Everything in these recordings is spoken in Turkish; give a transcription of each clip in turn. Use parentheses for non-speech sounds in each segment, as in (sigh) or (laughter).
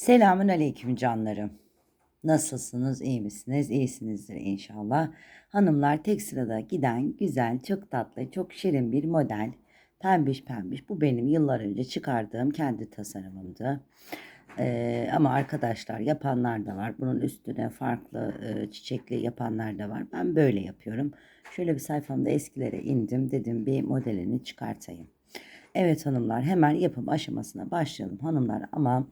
Selamün aleyküm canlarım. Nasılsınız? iyi misiniz? İyisinizdir inşallah. Hanımlar tek sırada giden güzel, çok tatlı, çok şirin bir model. Pembiş pembiş. Bu benim yıllar önce çıkardığım kendi tasarımımdı. Ee, ama arkadaşlar yapanlar da var. Bunun üstüne farklı e, çiçekli yapanlar da var. Ben böyle yapıyorum. Şöyle bir sayfamda eskilere indim. Dedim bir modelini çıkartayım. Evet hanımlar hemen yapım aşamasına başlayalım hanımlar ama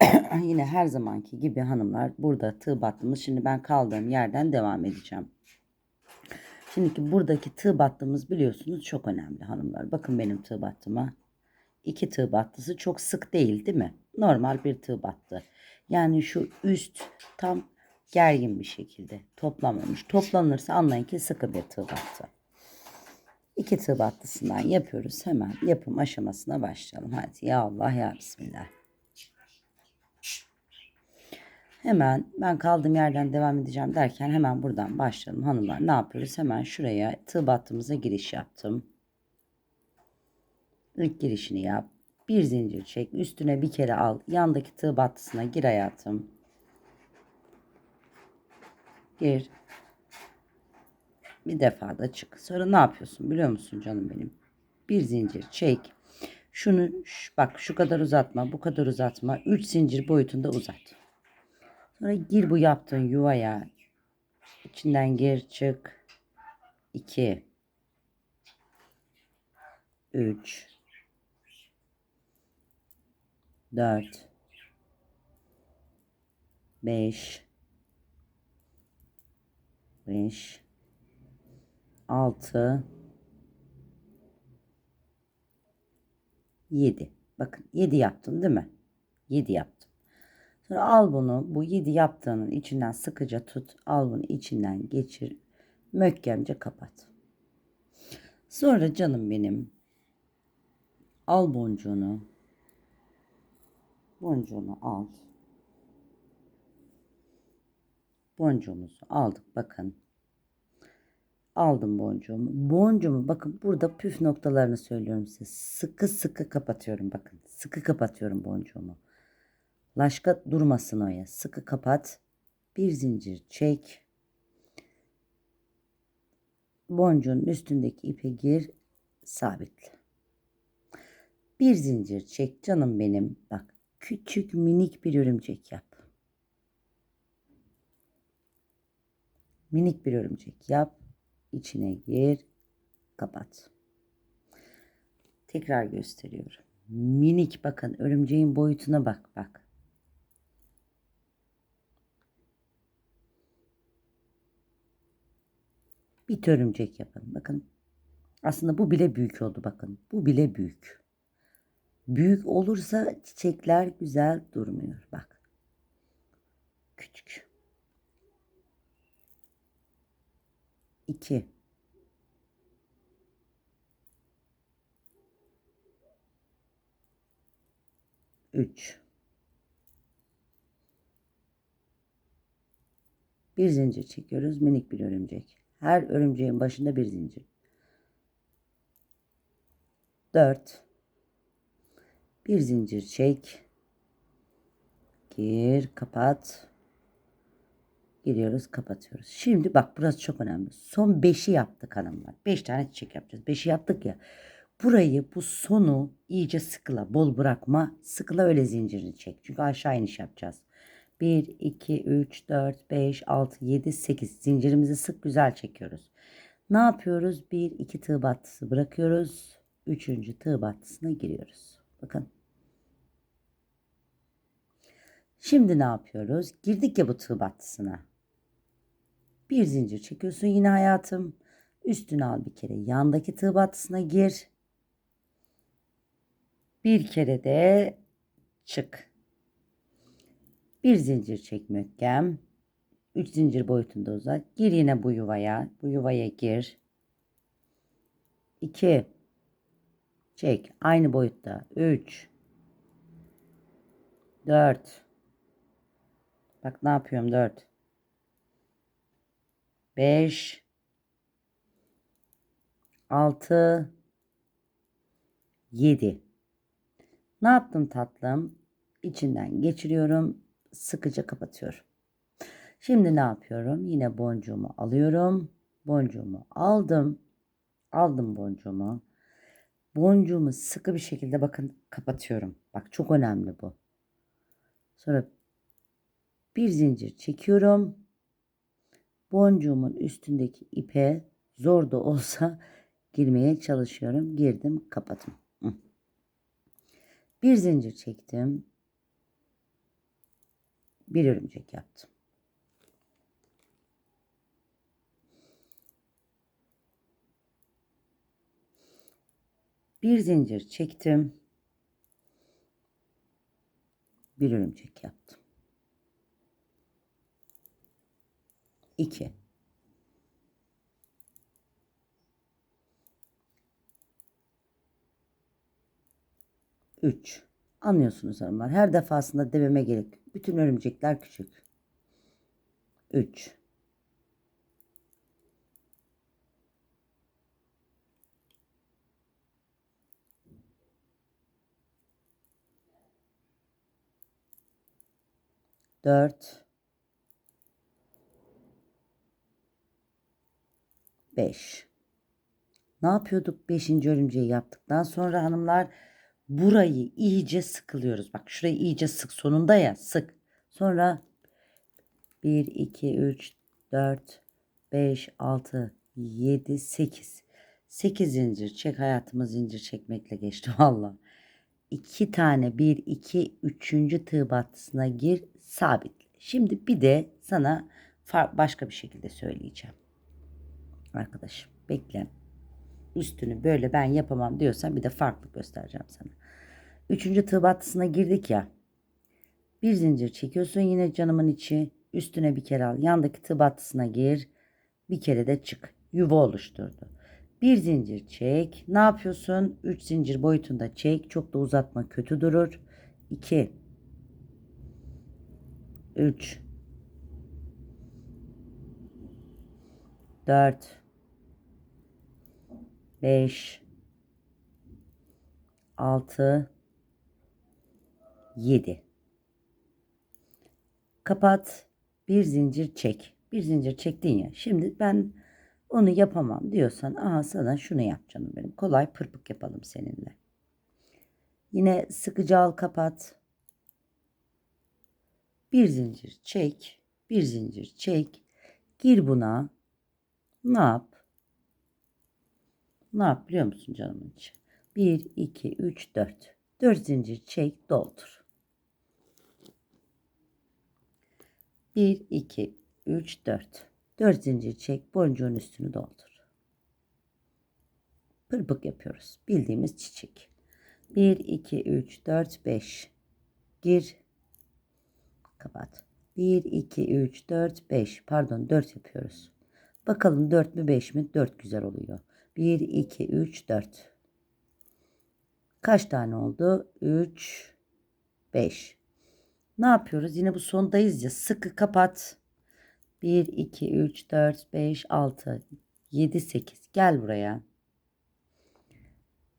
(coughs) yine her zamanki gibi hanımlar burada tığ battığımız. Şimdi ben kaldığım yerden devam edeceğim. Şimdiki buradaki tığ battığımız biliyorsunuz çok önemli hanımlar. Bakın benim tığ battıma. İki tığ battısı çok sık değil değil mi? Normal bir tığ battı. Yani şu üst tam gergin bir şekilde toplamamış. Toplanırsa anlayın ki sıkı bir tığ battı. İki tığ battısından yapıyoruz. Hemen yapım aşamasına başlayalım. Hadi ya Allah ya Bismillah. Hemen ben kaldığım yerden devam edeceğim derken hemen buradan başlayalım. Hanımlar ne yapıyoruz? Hemen şuraya tığ battığımıza giriş yaptım. İlk girişini yap. Bir zincir çek. Üstüne bir kere al. Yandaki tığ battısına gir hayatım. Gir. Bir defa da çık. Sonra ne yapıyorsun biliyor musun canım benim? Bir zincir çek. Şunu bak şu kadar uzatma, bu kadar uzatma. 3 zincir boyutunda uzat. Sonra gir bu yaptığın yuvaya. İçinden gir çık. 2 3 4 5 5 6 7 bakın 7 yaptım değil mi? 7 yaptım sonra al bunu bu 7 yaptığının içinden sıkıca tut al bunu içinden geçir möhkemce kapat sonra canım benim al boncuğunu boncuğunu al boncuğumuzu aldık bakın aldım boncuğumu. Boncuğumu bakın burada püf noktalarını söylüyorum size. Sıkı sıkı kapatıyorum bakın. Sıkı kapatıyorum boncuğumu. Laşka durmasın oya. Sıkı kapat. Bir zincir çek. Boncuğun üstündeki ipe gir. Sabitle. Bir zincir çek canım benim. Bak küçük minik bir örümcek yap. Minik bir örümcek yap içine gir, kapat. Tekrar gösteriyorum. Minik bakın örümceğin boyutuna bak bak. Bir örümcek yapın. Bakın. Aslında bu bile büyük oldu bakın. Bu bile büyük. Büyük olursa çiçekler güzel durmuyor. Bak. Küçük. 2 3 Bir zincir çekiyoruz. Minik bir örümcek. Her örümceğin başında bir zincir. 4 Bir zincir çek. Gir, kapat. Giriyoruz kapatıyoruz. Şimdi bak burası çok önemli. Son 5'i yaptık hanımlar. 5 tane çiçek yapacağız. 5'i yaptık ya. Burayı bu sonu iyice sıkıla. Bol bırakma. Sıkıla öyle zincirini çek. Çünkü aşağı iniş yapacağız. 1, 2, 3, 4, 5, 6, 7, 8. Zincirimizi sık güzel çekiyoruz. Ne yapıyoruz? 1, 2 tığ battısı bırakıyoruz. 3. tığ battısına giriyoruz. Bakın. Şimdi ne yapıyoruz? Girdik ya bu tığ battısına. Bir zincir çekiyorsun yine hayatım. Üstüne al bir kere. Yandaki tığ battısına gir. Bir kere de çık. Bir zincir çek möhkem. Üç zincir boyutunda uzat. Gir yine bu yuvaya. Bu yuvaya gir. İki. Çek. Aynı boyutta. Üç. Dört. Bak ne yapıyorum. Dört. 5 6 7 Ne yaptım tatlım? içinden geçiriyorum. Sıkıca kapatıyorum. Şimdi ne yapıyorum? Yine boncuğumu alıyorum. Boncuğumu aldım. Aldım boncuğumu. Boncuğumu sıkı bir şekilde bakın kapatıyorum. Bak çok önemli bu. Sonra bir zincir çekiyorum. Boncuğumun üstündeki ipe zor da olsa (laughs) girmeye çalışıyorum. Girdim, kapattım. Hı. Bir zincir çektim. Bir örümcek yaptım. Bir zincir çektim. Bir örümcek yaptım. 2 3 Anlıyorsunuz hanımlar. Her defasında dememe gerek. Bütün örümcekler küçük. 3 4 5 Ne yapıyorduk? 5. örümceği yaptıktan sonra hanımlar burayı iyice sıkılıyoruz. Bak şurayı iyice sık sonunda ya sık. Sonra 1 2 3 4 5 6 7 8 8 zincir çek hayatımız zincir çekmekle geçti (laughs) valla. 2 tane 1 2 3. tığ battısına gir sabit. Şimdi bir de sana başka bir şekilde söyleyeceğim. Arkadaşım bekle. Üstünü böyle ben yapamam diyorsan bir de farklı göstereceğim sana. Üçüncü tığ battısına girdik ya. Bir zincir çekiyorsun yine canımın içi. Üstüne bir kere al. Yandaki tığ battısına gir. Bir kere de çık. Yuva oluşturdu. Bir zincir çek. Ne yapıyorsun? Üç zincir boyutunda çek. Çok da uzatma kötü durur. 2 3 4 5 6 7 Kapat. Bir zincir çek. Bir zincir çektin ya. Şimdi ben onu yapamam diyorsan aha sana şunu yap canım benim. Kolay pırpık yapalım seninle. Yine sıkıcı al kapat. Bir zincir çek. Bir zincir çek. Gir buna. Ne yap? Ne yap biliyor musun canımın içi? 1, 2, 3, 4. 4 zincir çek doldur. 1, 2, 3, 4. 4 zincir çek boncuğun üstünü doldur. Pırpık yapıyoruz. Bildiğimiz çiçek. 1, 2, 3, 4, 5. Gir. Kapat. 1, 2, 3, 4, 5. Pardon 4 yapıyoruz. Bakalım 4 mü 5 mi? 4 güzel oluyor. 1, 2, 3, 4. Kaç tane oldu? 3, 5. Ne yapıyoruz? Yine bu sondayız ya. Sıkı kapat. 1, 2, 3, 4, 5, 6, 7, 8. Gel buraya.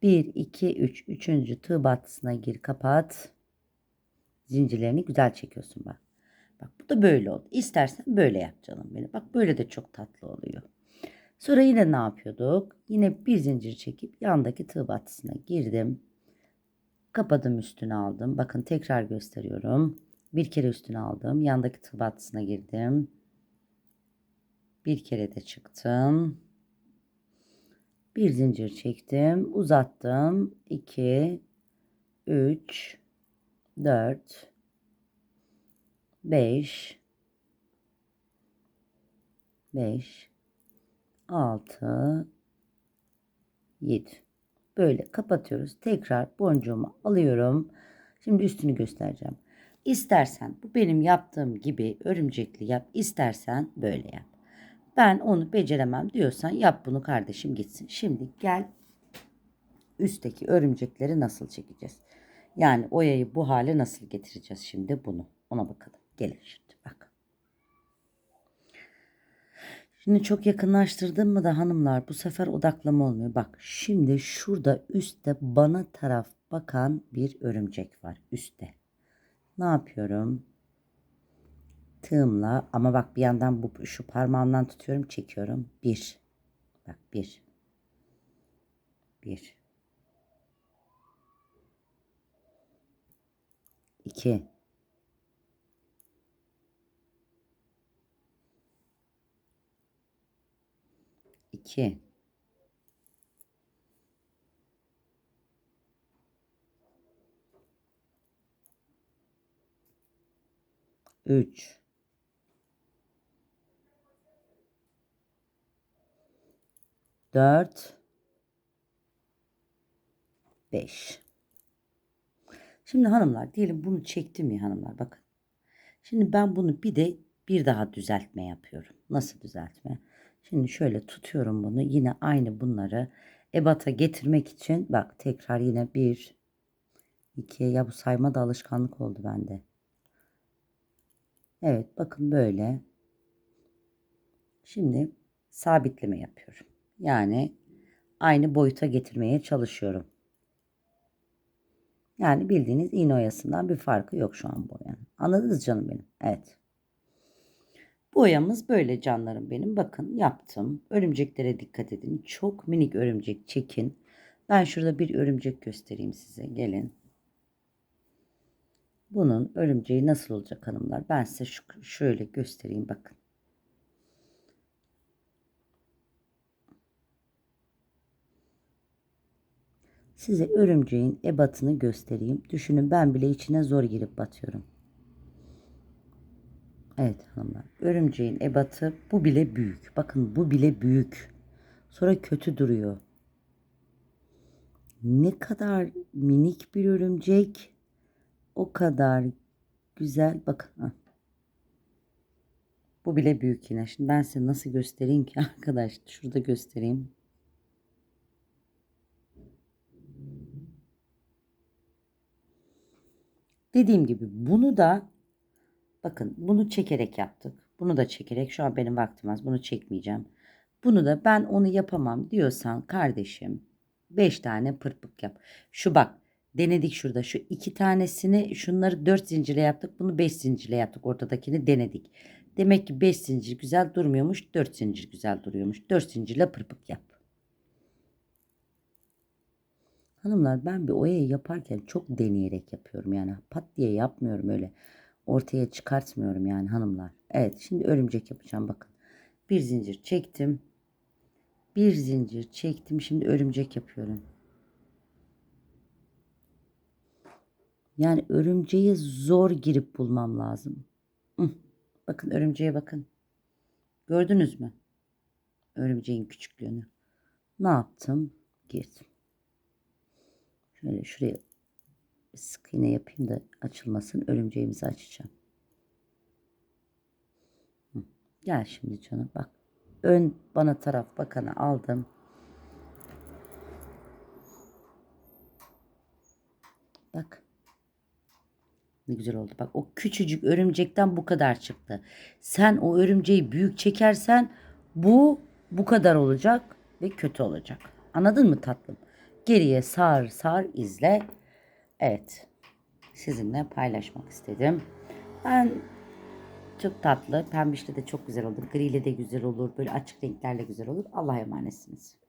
1, 2, 3. Üçüncü tığ battısına gir kapat. Zincirlerini güzel çekiyorsun bak. Bak bu da böyle oldu. İstersen böyle yap canım benim. Bak böyle de çok tatlı oluyor. Sonra yine ne yapıyorduk? Yine bir zincir çekip yandaki tığ battısına girdim. Kapadım üstüne aldım. Bakın tekrar gösteriyorum. Bir kere üstüne aldım. Yandaki tığ battısına girdim. Bir kere de çıktım. Bir zincir çektim. Uzattım. 2 3 4 5 5 6 7 böyle kapatıyoruz. Tekrar boncuğumu alıyorum. Şimdi üstünü göstereceğim. İstersen bu benim yaptığım gibi örümcekli yap. İstersen böyle yap. Ben onu beceremem diyorsan yap bunu kardeşim gitsin. Şimdi gel üstteki örümcekleri nasıl çekeceğiz? Yani oyayı bu hale nasıl getireceğiz şimdi bunu? Ona bakalım. Gelin şimdi bak. Şimdi çok yakınlaştırdım mı da hanımlar bu sefer odaklama olmuyor. Bak şimdi şurada üstte bana taraf bakan bir örümcek var üstte. Ne yapıyorum? Tığımla ama bak bir yandan bu şu parmağımdan tutuyorum, çekiyorum. Bir. Bak bir. Bir. İki. İki. Üç. Dört. Beş. Şimdi hanımlar diyelim bunu çektim ya hanımlar bakın. Şimdi ben bunu bir de bir daha düzeltme yapıyorum. Nasıl düzeltme? Şimdi şöyle tutuyorum bunu. Yine aynı bunları ebata getirmek için bak tekrar yine bir iki ya bu sayma da alışkanlık oldu bende. Evet bakın böyle. Şimdi sabitleme yapıyorum. Yani aynı boyuta getirmeye çalışıyorum. Yani bildiğiniz iğne oyasından bir farkı yok şu an bu oyanın. Anladınız canım benim? Evet. Bu oyamız böyle canlarım benim. Bakın yaptım. Örümceklere dikkat edin. Çok minik örümcek çekin. Ben şurada bir örümcek göstereyim size. Gelin. Bunun örümceği nasıl olacak hanımlar? Ben size şu, şöyle göstereyim bakın. Size örümceğin ebatını göstereyim. Düşünün ben bile içine zor girip batıyorum. Evet hanımlar. Örümceğin ebatı bu bile büyük. Bakın bu bile büyük. Sonra kötü duruyor. Ne kadar minik bir örümcek. O kadar güzel. Bakın. ha. Bu bile büyük yine. Şimdi ben size nasıl göstereyim ki (laughs) arkadaş? Şurada göstereyim. Dediğim gibi bunu da bakın bunu çekerek yaptık. Bunu da çekerek şu an benim vaktim az. Bunu çekmeyeceğim. Bunu da ben onu yapamam diyorsan kardeşim 5 tane pırpık yap. Şu bak denedik şurada şu iki tanesini şunları 4 zincirle yaptık. Bunu 5 zincirle yaptık. Ortadakini denedik. Demek ki 5 zincir güzel durmuyormuş. 4 zincir güzel duruyormuş. 4 zincirle pırpık yap. Hanımlar ben bir oyayı yaparken çok deneyerek yapıyorum yani pat diye yapmıyorum öyle ortaya çıkartmıyorum yani hanımlar. Evet şimdi örümcek yapacağım bakın. Bir zincir çektim. Bir zincir çektim şimdi örümcek yapıyorum. Yani örümceği zor girip bulmam lazım. Bakın örümceğe bakın. Gördünüz mü? Örümceğin küçüklüğünü. Ne yaptım? Girdim. Şöyle şuraya sık iğne yapayım da açılmasın. Örümceğimizi açacağım. Gel şimdi canım bak. Ön bana taraf bakanı aldım. Bak. Ne güzel oldu. Bak o küçücük örümcekten bu kadar çıktı. Sen o örümceği büyük çekersen bu bu kadar olacak ve kötü olacak. Anladın mı tatlım? Geriye sar sar izle. Evet. Sizinle paylaşmak istedim. Ben çok tatlı. Pembişle de çok güzel olur. Griyle de güzel olur. Böyle açık renklerle güzel olur. Allah'a emanetsiniz.